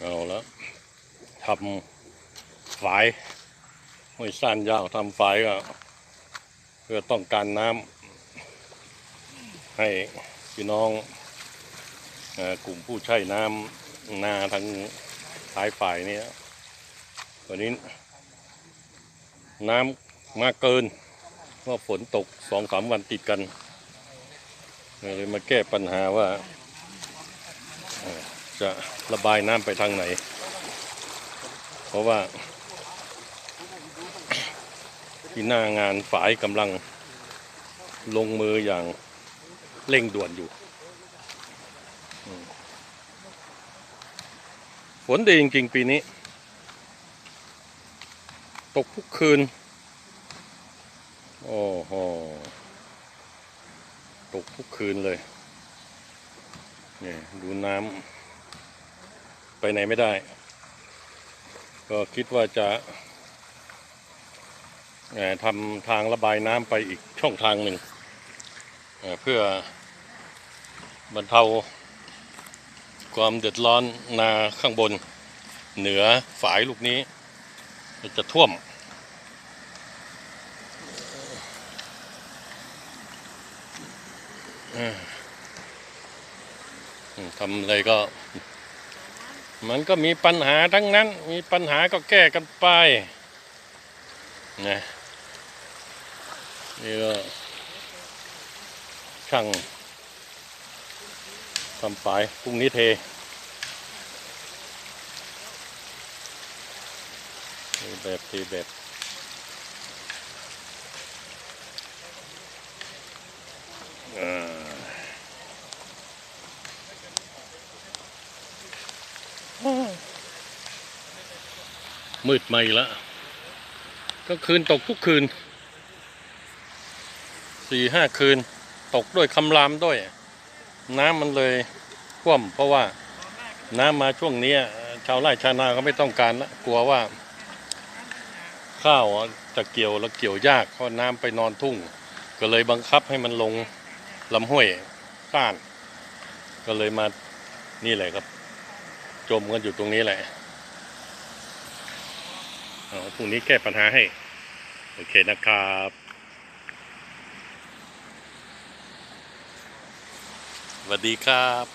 เอาแล้วทำฝายห้วยสั้นยาวทำฝายก็ เพื่อต้องการน้ำให้พี่น้องอกลุ่มผู้ใช้น้ำนาทั้งท้ายฝ่ายนี้วันนี้ น้ำมากเกินเพราะฝนตกสองสามวันติดกันเลยมาแก้ปัญหาว่า จะระบายน้ำไปทางไหน เพราะว่า ที่หน้างานฝ่ายกำลังลงมืออย่างเร่งด่วนอยู่ ฝนดีจริงๆปีนี้ ตกทุกคืน โอ้โห ตกทุกคืนเลย นี่ดูน้ำ ไปไหนไม่ได้ ก็คิดว่าจะทำทางระบายน้ำไปอีกช่องทางหนึ่งเพื่อบรรเทาความเดือดร้อนนาข้างบน เหนือฝายลูกนี้ จะท่วม ทำอะไรก็ มันก็มีปัญหาทั้งนั้น มีปัญหาก็แก้กันไปนะนี่ก็ช่างทำฝายพรุ่งนี้เททีแบบทีแบบ มืดมาอีกแล้วก็คืนตกทุกคืนสี่ห้าคืน ตกด้วยคำรามด้วย น้ำมันเลยท่วม เพราะว่าน้ำมาช่วงนี้ชาวไร่ชาวนาก็ไม่ต้องการละกลัวว่า ข้าวจะเกี่ยวแล้วเกี่ยวยากเพราะน้ำไปนอนทุ่ง ก็เลยบังคับให้มันลงลำห้วยต้าน ก็เลยมานี่แหละครับ จมกันอยู่ตรงนี้แหละ เอาพรุ่งนี้แก้ปัญหาให้ โอเคนะครับสวัสดีครับ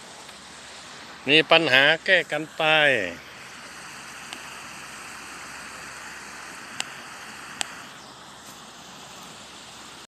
มีปัญหาแก้กันไป